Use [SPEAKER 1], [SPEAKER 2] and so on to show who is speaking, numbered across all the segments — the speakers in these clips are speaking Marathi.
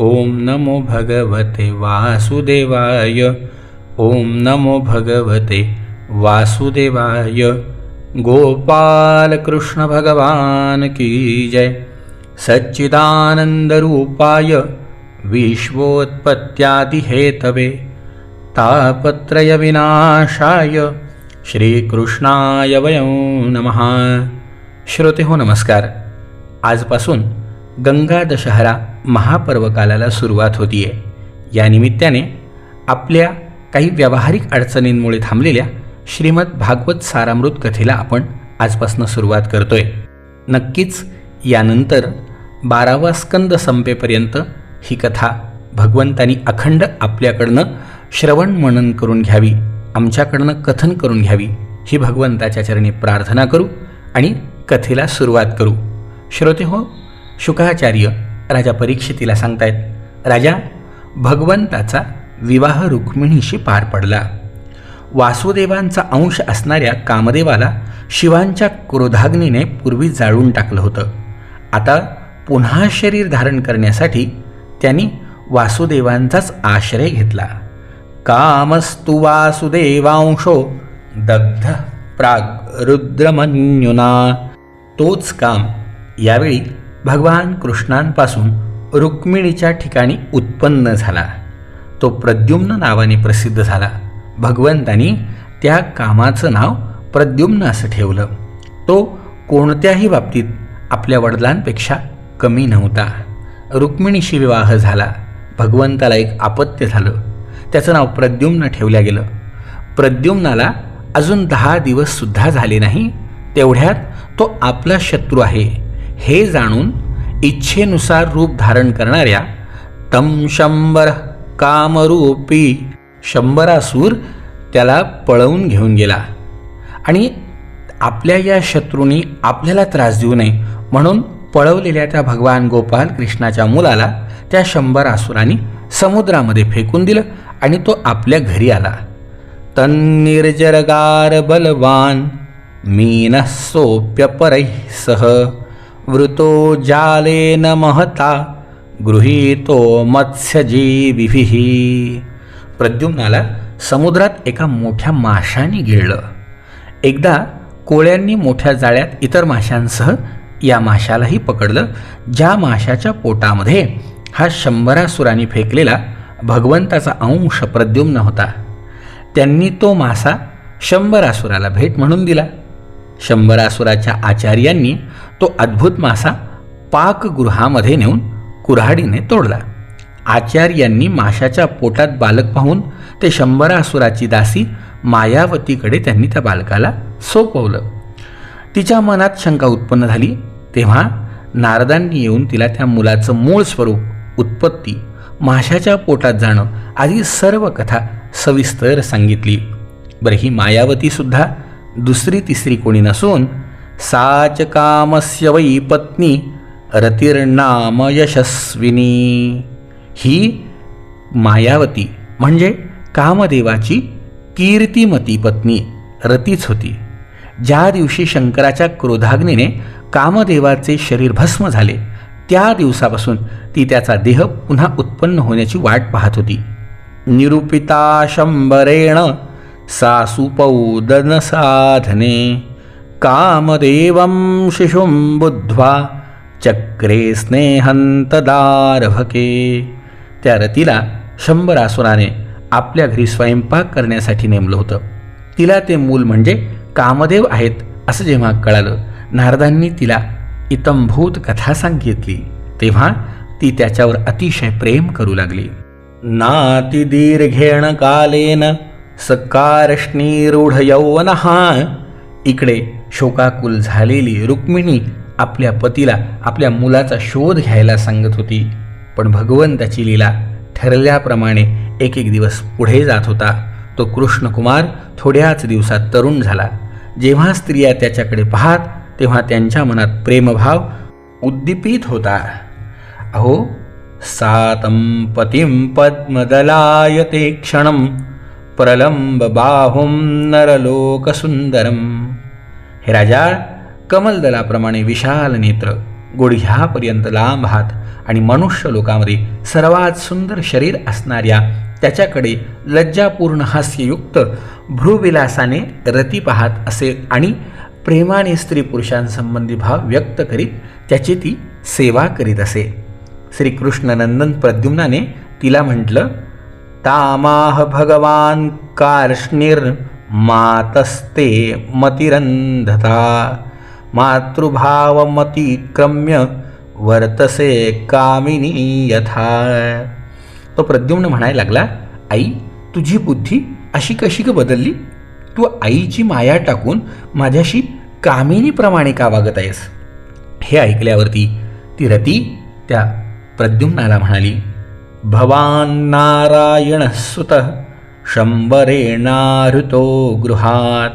[SPEAKER 1] ओम नमो भगवते वासुदेवाय। ओम नमो भगवते वासुदेवाय। गोपाल कृष्ण भगवान की जय। सच्चिदानंदरूपाय विश्वोत्पत्त्यादिहेतवे। तापत्रयविनाशाय श्रीकृष्णाय वयं नमः। श्रोते हो नमस्कार। आजपासून गंगा दशहरा महापर्वकालाला सुरुवात होतीये. या निमित्ताने आपल्या काही व्यावहारिक अडचणींमुळे थांबलेल्या श्रीमद भागवत सारामृत कथेला आपण आजपासून सुरुवात करतोय. नक्कीच यानंतर बारावा स्कंद संपेपर्यंत ही कथा भगवंतानी अखंड आपल्याकडनं श्रवण मनन करून घ्यावी आमच्याकडनं कथन करून घ्यावी ही भगवंताच्या चरणी प्रार्थना करू आणि कथेला सुरुवात करू. श्रोते हो शुकाचार्य राजा परीक्षितीला सांगतायत राजा भगवंताचा विवाह रुक्मिणीशी पार पडला. वासुदेवांचा अंश असणाऱ्या कामदेवाला शिवांच्या क्रोधाग्नीने पूर्वी जाळून टाकलं होतं. आता पुन्हा शरीर धारण करण्यासाठी त्यांनी वासुदेवांचाच आश्रय घेतला. कामस्तु वासुदेवांशो दग्ध प्राग रुद्रमन्युना. तोच काम यावेळी भगवान कृष्णांपासून रुक्मिणीच्या ठिकाणी उत्पन्न झाला. तो प्रद्युम्न नावाने प्रसिद्ध झाला. भगवंतानी त्या कामाचं नाव प्रद्युम्न असं ठेवलं. तो कोणत्याही बाबतीत आपल्या वडिलांपेक्षा कमी नव्हता. रुक्मिणीशी विवाह झाला. भगवंताला एक आपत्य झालं. त्याचं नाव प्रद्युम्न ठेवलं गेलं. प्रद्युम्नाला अजून दहा दिवससुद्धा झाले नाही. तेवढ्यात तो आपला शत्रू आहे. हे जाणून इच्छेनुसार रूप धारण करणाऱ्या तम शंभर कामरूपी शंभरासूर त्याला पळवून घेऊन गेला. आणि आपल्या या शत्रूंनी आपल्याला त्रास देऊ नये म्हणून पळवलेल्या त्या भगवान गोपाल कृष्णाच्या मुलाला त्या शंभर आसुरांनी समुद्रामध्ये फेकून दिलं आणि तो आपल्या घरी आला. तन्निर्जरगार बलवान मीन सोप्य सह. वृतो जालेन महता गृहीतो मत्स्यजीविभिः। प्रद्युम्नाला समुद्रात एका मोठ्या माशाने गिळलं. एकदा कोळ्यांनी मोठ्या जाळ्यात इतर माशांसह या माशालाही पकडलं ज्या माशाच्या पोटामध्ये हा शंभरासुराने फेकलेला भगवंताचा अंश प्रद्युम्न होता. त्यांनी तो मासा शंभरासुराला भेट म्हणून दिला. शंभरासुराच्या आचार्यांनी तो अद्भुत मासा पाकगृहामध्ये नेऊन कुऱ्हाडीने तोडला. आचार्यांनी माशाच्या पोटात बालक पाहून ते शंभरासुराची दासी मायावतीकडे त्यांनी त्या बालकाला सोपवलं. तिच्या मनात शंका उत्पन्न झाली. तेव्हा नारदांनी येऊन तिला त्या मुलाचं मूळ स्वरूप उत्पत्ती माशाच्या पोटात जाणं आदी सर्व कथा सविस्तर सांगितली. बरं ही मायावतीसुद्धा दुसरी तिसरी कोणी नसून साच कामस्य वै पत्नी रतिर्नाम यशस्विनी. ही मायावती म्हणजे कामदेवाची कीर्तिमती पत्नी रतीच होती. ज्या दिवशी शंकराच्या क्रोधाग्नीने कामदेवाचे शरीर भस्म झाले त्या दिवसापासून ती त्याचा देह पुन्हा उत्पन्न होण्याची वाट पाहत होती. निरूपिता शंभरेण सासुपौदन साधने कामदेवं शिशुं बुद्ध्वा चक्रे स्नेहंतदारभके त्या रतीला शंभर आसुराने आपल्या घरी स्वयंपाक करण्यासाठी नेमलं होतं. तिला ते मूल म्हणजे कामदेव आहेत असं जेव्हा कळालं नारदांनी तिला इतंभूत कथा सांगितली तेव्हा ती त्याच्यावर अतिशय प्रेम करू लागली. नाती दीर्घेण कालेन सकारष्णीरूढ यौवन इकडे शोकाकुल झालेली रुक्मिणी आपल्या पतीला आपल्या मुलाचा शोध घ्यायला सांगत होती. पण भगवंताची लीला ठरल्याप्रमाणे एक एक दिवस पुढे जात होता. तो कृष्णकुमार थोड्याच दिवसात तरुण झाला. जेव्हा स्त्रिया त्याच्याकडे पाहात तेव्हा त्यांच्या मनात प्रेमभाव उद्दीपित होता. अहो सातं पतिं पद्मदलायते क्षणं प्रलंब बाहुं नरलोकसुंदरम हे राजा कमलदलाप्रमाणे विशाल नेत्र गुडघ्यापर्यंत लांब हात आणि मनुष्य लोकामध्ये सर्वात सुंदर शरीर असणाऱ्या त्याच्याकडे लज्जापूर्ण हास्ययुक्त भ्रूविलासाने रती पाहत असे आणि प्रेमाने स्त्री पुरुषांसंबंधी भाव व्यक्त करीत त्याची ती सेवा करीत असे. श्रीकृष्णनंदन प्रद्युम्नाने तिला म्हटलं तामाह भगवान कार्ष्णिर मातस्ते मतिरंधता मातृभावमतिक्रम्य वर्तसे कामिनी यथा। तो प्रद्युम्न म्हणायला लागला आई तुझी बुद्धी अशी कशी ग बदलली? तू आईची माया टाकून माझ्याशी कामिनीप्रमाणे का वागत आहेस? हे ऐकल्यावरती ती रती त्या प्रद्युम्नाला म्हणाली भवान नारायण सुत शंभरेणाहृतो गृहात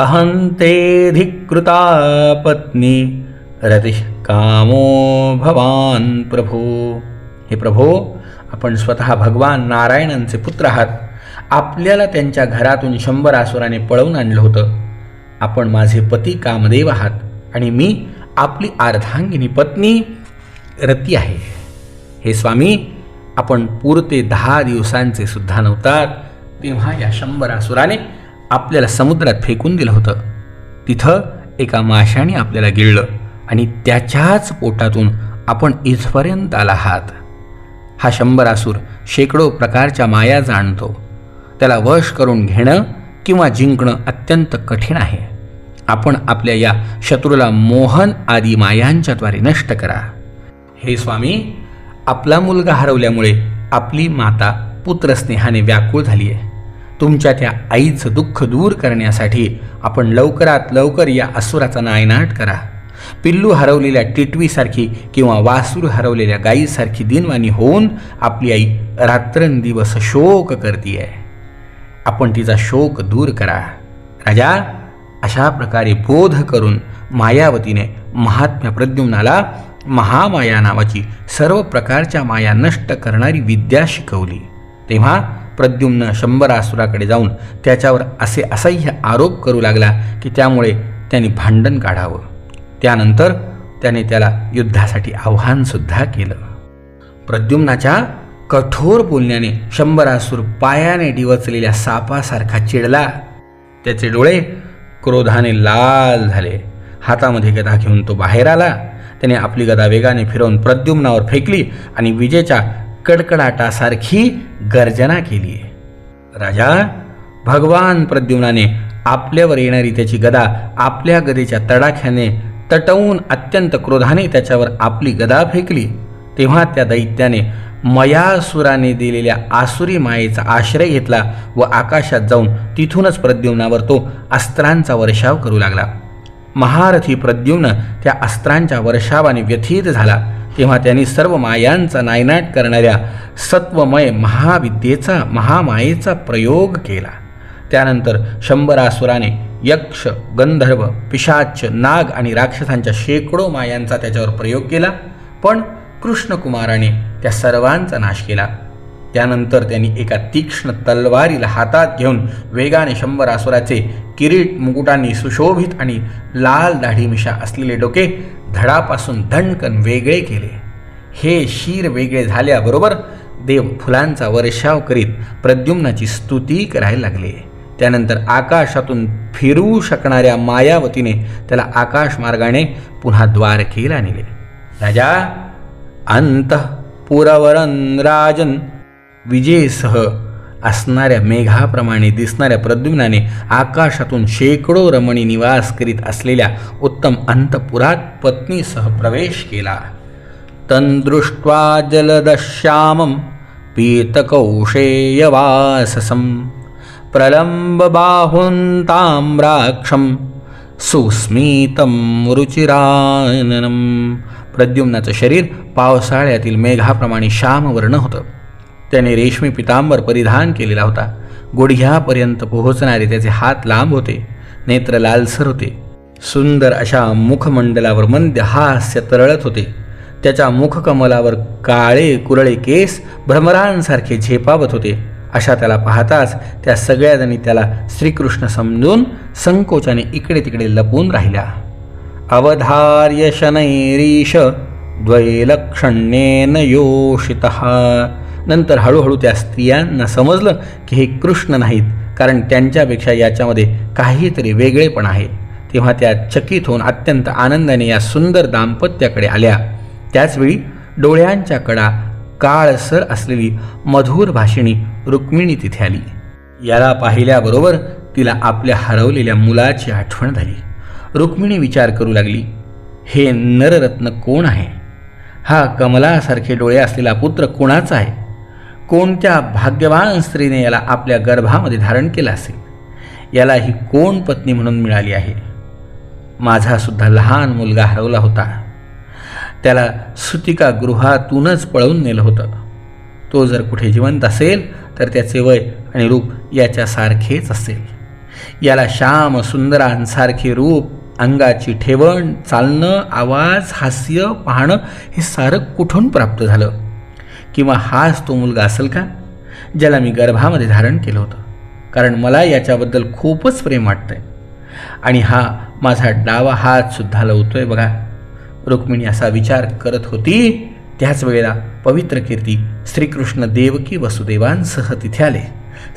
[SPEAKER 1] अहंतेधिकृता पत्नी रतिः कामो भवान प्रभो। हे प्रभो आपण स्वतः भगवान नारायणांचे पुत्र आहात. आपल्याला त्यांच्या घरातून शंभर आसुराने पळवून आणलं होतं. आपण माझे पती कामदेव आहात आणि मी आपली अर्धांगिनी पत्नी रती आहे. हे स्वामी आपण पुरते दहा दिवसांचे सुद्धा नव्हतात. तेव्हा या शंभर आसुराने आपल्याला समुद्रात फेकून दिलं होतं. तिथं एका माशाने आपल्याला गिळलं आणि त्याच्याच पोटातून आपण इथपर्यंत आला आहात. हा शंभर आसूर शेकडो प्रकारच्या माया जाणतो. त्याला वश करून घेणं किंवा जिंकणं अत्यंत कठीण आहे. आपण आपल्या या शत्रूला मोहन आदी मायांच्याद्वारे नष्ट करा. हे स्वामी आपला मुलगा हरवल्यामुळे आपली माता पुत्रस्नेहाने व्याकुळ झाली आहे तुमच्या त्या आईचं दुःख दूर करण्यासाठी आपण लवकरात लवकर या असुराचा नायनाट करा. पिल्लू हरवलेल्या टिटवीसारखी किंवा वासूर हरवलेल्या गायीसारखी दिनवाणी होऊन आपली आई रात्रंदिवस शोक करतीये. आपण तिचा शोक दूर करा. राजा अशा प्रकारे बोध करून मायावतीने महात्म्या प्रद्युम्नाला महामाया नावाची सर्व प्रकारच्या माया नष्ट करणारी विद्या शिकवली. तेव्हा प्रद्युम्न शंभरासुराकडे जाऊन त्याच्यावर असे असह्य आरोप करू लागला की त्यामुळे त्याने भांडण काढावं. त्यानंतर त्याने त्याला युद्धासाठी आव्हानसुद्धा केलं. प्रद्युम्नाच्या कठोर बोलण्याने शंभरासूर पायाने डिवचलेल्या सापासारखा चिडला. त्याचे डोळे क्रोधाने लाल झाले. हातामध्ये गदा घेऊन तो बाहेर आला. त्याने आपली गदा वेगाने फिरवून प्रद्युम्नावर फेकली आणि विजेच्या कडकडाटासारखी गर्जना केली. राजा भगवान प्रद्युम्नाने आपल्यावर येणारी त्याची गदा आपल्या गदेच्या तडाख्याने तटवून अत्यंत क्रोधाने त्याच्यावर आपली गदा फेकली. तेव्हा त्या दैत्याने मयासुराने दिलेल्या आसुरी मायेचा आश्रय घेतला व आकाशात जाऊन तिथूनच प्रद्युम्नावर तो अस्त्रांचा वर्षाव करू लागला. महारथी प्रद्युम्न त्या अस्त्रांच्या वर्षावाने व्यथित झाला. तेव्हा त्यांनी सर्व मायांचा नायनाट करणाऱ्या सत्वमय महाविद्येचा महामायेचा प्रयोग केला. त्यानंतर शंभरासुराने यक्ष गंधर्व पिशाच नाग आणि राक्षसांच्या शेकडो मायांचा त्याच्यावर प्रयोग केला. पण कृष्णकुमाराने त्या सर्वांचा नाश केला. त्यानंतर त्यांनी एका तीक्ष्ण तलवारीला हातात घेऊन वेगाने शंभर आसुराचे किरीट मुकुटांनी सुशोभित आणि लाल दाढीमिशा असलेले डोके धडापासून धणकन वेगळे केले. हे शीर वेगळे झाल्याबरोबर देव फुलांचा वर्षाव करीत प्रद्युम्नाची स्तुती करायला लागले. त्यानंतर आकाशातून फिरू शकणाऱ्या मायावतीने त्याला आकाशमार्गाने पुन्हा द्वारकेला नेले. राजा अंतपुरवरन राजन विजेसह असणाऱ्या मेघाप्रमाणे दिसणाऱ्या प्रद्युम्नाने आकाशातून शेकडो रमणी निवास करीत असलेल्या उत्तम अंतपुरात पत्नीसह प्रवेश केला. तंदृष्ट्वा जलदश्यामं पीतकौशेयवाससं प्रलम्बबाहुन्ताम्राक्षं सुस्मितं रुचिराननं. प्रद्युम्नाचं शरीर पावसाळ्यातील मेघाप्रमाणे श्यामवर्ण होतं. त्याने रेशमी पितांबर परिधान केलेला होता. गुडघ्यापर्यंत पोहोचणारे त्याचे हात लांब होते नेत्र लालसर होते. सुंदर अशा मुखमंडलावर मंद हास्य तरळत होते. त्याच्या मुखकमलावर काळे कुरळे केस भ्रमरांसारखे झेपावत होते. अशा त्याला पाहताच त्या सगळ्याजणी त्याला श्रीकृष्ण समजून संकोचाने इकडे तिकडे लपून राहिल्या. अवधार्य शनैरीश द्वैलक्षण्येन योषित। नंतर हळूहळू त्या स्त्रियांना समजलं की हे कृष्ण नाहीत कारण त्यांच्यापेक्षा याच्यामध्ये काहीतरी वेगळेपण आहे. तेव्हा त्या चकित होऊन अत्यंत आनंदाने या सुंदर दाम्पत्याकडे आल्या. त्याचवेळी डोळ्यांच्या कडा काळसर असलेली मधुर भाषिणी रुक्मिणी तिथे आली. याला पाहिल्याबरोबर तिला आपल्या हरवलेल्या मुलाची आठवण झाली. रुक्मिणी विचार करू लागली हे नररत्न कोण आहे? हा कमलासारखे डोळे असलेला पुत्र कोणाचा आहे? कोणत्या भाग्यवान स्त्रीने याला आपल्या गर्भामध्ये धारण केलं असेल? याला ही कोण पत्नी म्हणून मिळाली आहे? माझा सुद्धा लहान मुलगा हरवला होता. त्याला सुतिका गृहातूनच पळवून नेलं होतं. तो जर कुठे जिवंत असेल तर त्याचे वय आणि रूप याच्यासारखेच असेल. याला श्याम सुंदरांसारखे रूप अंगाची ठेवण चालणं आवाज हास्य पाहणं हे सारं कुठून प्राप्त झालं? किंवा हाच तो मुलगा असेल का? ज्याला मी गर्भामध्ये धारण केलं होतं. कारण मला याच्याबद्दल खूपच प्रेम वाटतंय. आणि हा माझा डावा हातसुद्धा लवतोय बघा. रुक्मिणी असा विचार करत होती. त्याच वेळेला पवित्र कीर्ती श्रीकृष्ण देवकी वसुदेवांसह तिथे आले.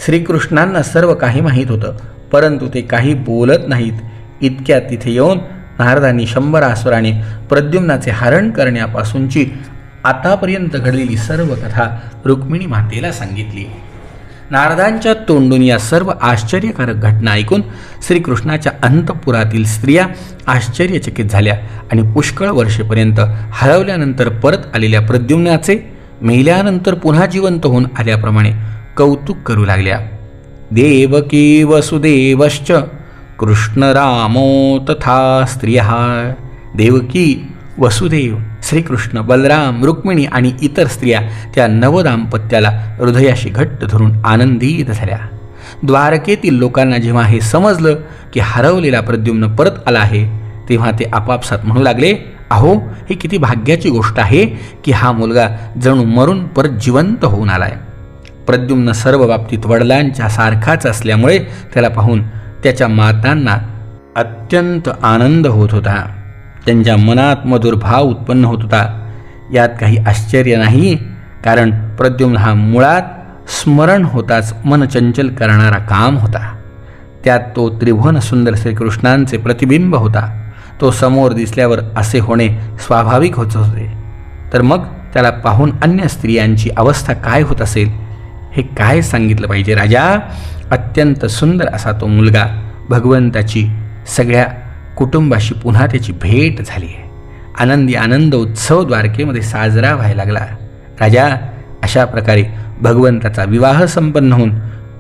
[SPEAKER 1] श्रीकृष्णांना सर्व काही माहीत होतं परंतु ते काही बोलत नाहीत. इतक्या तिथे येऊन नारदांनी शंभरासुराने प्रद्युम्नाचे हरण करण्यापासूनची आतापर्यंत घडलेली सर्व कथा रुक्मिणी मातेला सांगितली. नारदांच्या तोंडून या सर्व आश्चर्यकारक घटना ऐकून श्रीकृष्णाच्या अंतपुरातील स्त्रिया आश्चर्यचकित झाल्या आणि पुष्कळ वर्षेपर्यंत हरवल्यानंतर परत आलेल्या प्रद्युम्नाचे मेल्यानंतर पुन्हा जिवंत होऊन आल्याप्रमाणे कौतुक करू लागल्या. देवकी वसुदेवश्च कृष्णरामो तथा स्त्रिया देवकी वसुदेव. श्रीकृष्ण बलराम रुक्मिणी आणि इतर स्त्रिया त्या नवदाम्पत्याला हृदयाशी घट्ट धरून आनंदित झाल्या. द्वारकेतील लोकांना जेव्हा हे समजलं की हरवलेला प्रद्युम्न परत आला आहे तेव्हा ते आपापसात म्हणू लागले अहो ही किती भाग्याची गोष्ट आहे की हा मुलगा जणू मरून परत जिवंत होऊन आलाय. प्रद्युम्न सर्व बाबतीत वडिलांच्या सारखाच असल्यामुळे त्याला पाहून त्याच्या मातांना अत्यंत आनंद होत होता. त्यांच्या मनात मधुर भाव उत्पन्न होत होता. यात काही आश्चर्य नाही कारण प्रद्युम्न हा मुळात स्मरण होताच मनचंचल करणारा काम होता. त्यात तो त्रिभुवन सुंदर श्रीकृष्णांचे प्रतिबिंब होता. तो समोर दिसल्यावर असे होणे स्वाभाविक होत होते. तर मग त्याला पाहून अन्य स्त्रियांची अवस्था काय होत असेल हे काय सांगितलं पाहिजे राजा? अत्यंत सुंदर असा तो मुलगा भगवंताची सगळ्या कुटुंबाशी पुन्हा त्याची भेट झाली आहे. आनंदी आनंद उत्सव द्वारकेमध्ये साजरा व्हायला लागला. राजा अशा प्रकारे भगवंताचा विवाह संपन्न होऊन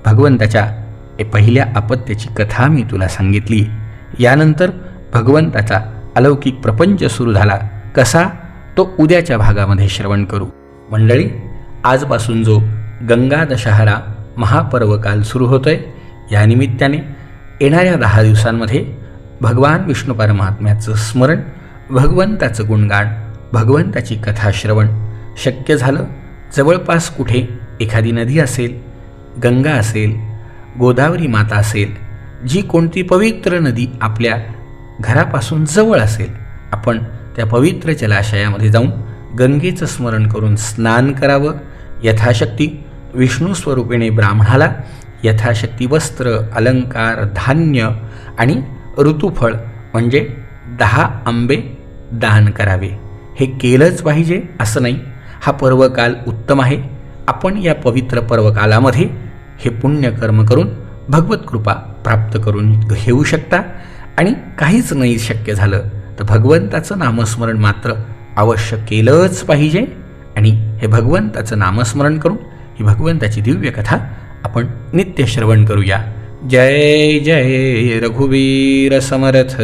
[SPEAKER 1] भगवंताच्या ए पहिल्या अपत्याची कथा मी तुला सांगितली. यानंतर भगवंताचा अलौकिक प्रपंच सुरू झाला. कसा? तो उद्याच्या भागामध्ये श्रवण करू. मंडळी आजपासून जो गंगा दशहरा महापर्व काल सुरू होतोय या निमित्ताने येणाऱ्या दहा दिवसांमध्ये भगवान विष्णू परमात्म्याचं स्मरण भगवंताचं गुणगान भगवंताची कथा श्रवण. शक्य झालं जवळपास कुठे एखादी नदी असेल गंगा असेल गोदावरी माता असेल जी कोणती पवित्र नदी आपल्या घरापासून जवळ असेल आपण त्या पवित्र जलाशयामध्ये जाऊन गंगेचं स्मरण करून स्नान करावं. यथाशक्ती विष्णू स्वरूपिणे ब्राह्मणाला यथाशक्ती वस्त्र अलंकार धान्य आणि ऋतुफळ म्हणजे दहा आंबे दान करावे. हे केलंच पाहिजे असं नाही. हा पर्वकाल उत्तम आहे. आपण या पवित्र पर्वकालामध्ये हे पुण्यकर्म करून भगवत कृपा प्राप्त करून घेऊ शकता. आणि काहीच नाही शक्य झालं तर भगवंताचं नामस्मरण मात्र अवश्य केलंच पाहिजे. आणि हे भगवंताचं नामस्मरण करून ही भगवंताची दिव्य कथा आपण नित्य श्रवण करूया. जय जय रघुवीर समर्थ।